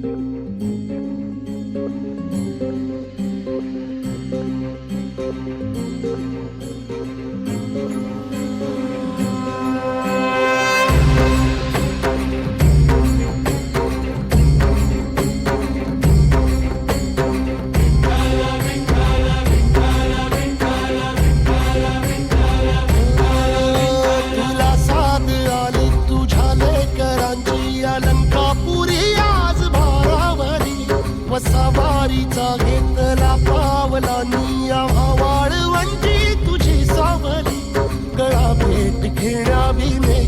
Thank you. वसावारीचा घेतला पावला निया वाळवंची तुझी सावली. गळा भेट घेण्या भीमेची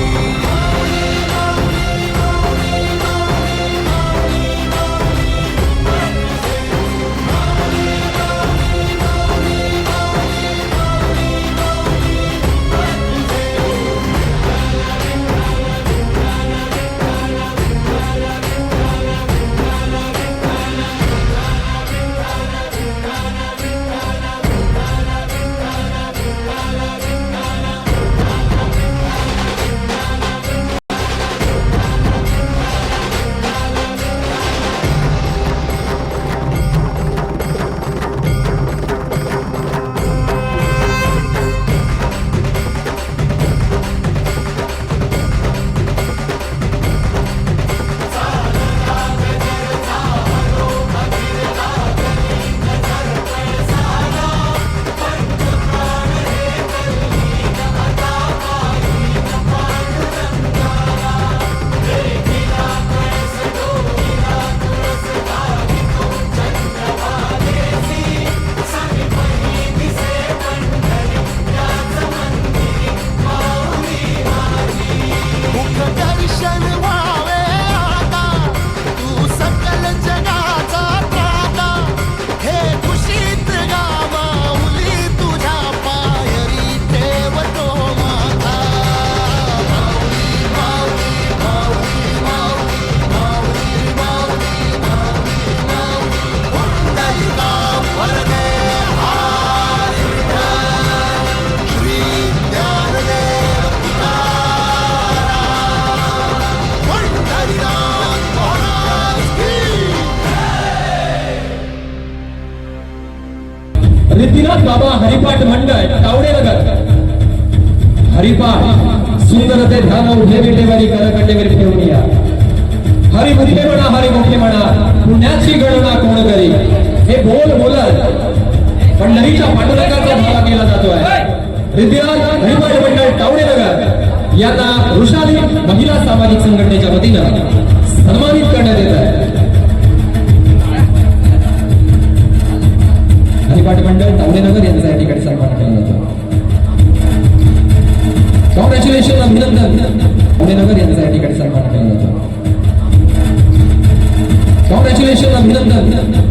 नितीनाथ बाबा हरिपाठ मंडळ तावडे नगर हरिपाठ सुंदर ते ध्यान उठे विटेवारी करकंडेवर ठेवून या हरी मुखे म्हणा हरी मुखे म्हणा पुण्याची गणना कोण करी? हे बोल बोलत. पंढरीच्या पांडुरंगाचा भाव केला जातोय. आहे रिद्धिराज हरिपाठ मंडळ तावडे नगर यांना वृषाली महिला सामाजिक संघटनेच्या वतीनं सन्मानित करण्यात येत आहे साहित्य पाठमंडळ तावडेनगर यांचा या ठिकाणी सन्मान केला जातो. कॉंग्रॅच्युलेशन अभिनंदन. तावडेनगर यांचा या ठिकाणी सन्मान केला जातो. कॉंग्रॅच्युलेशन अभिनंदन.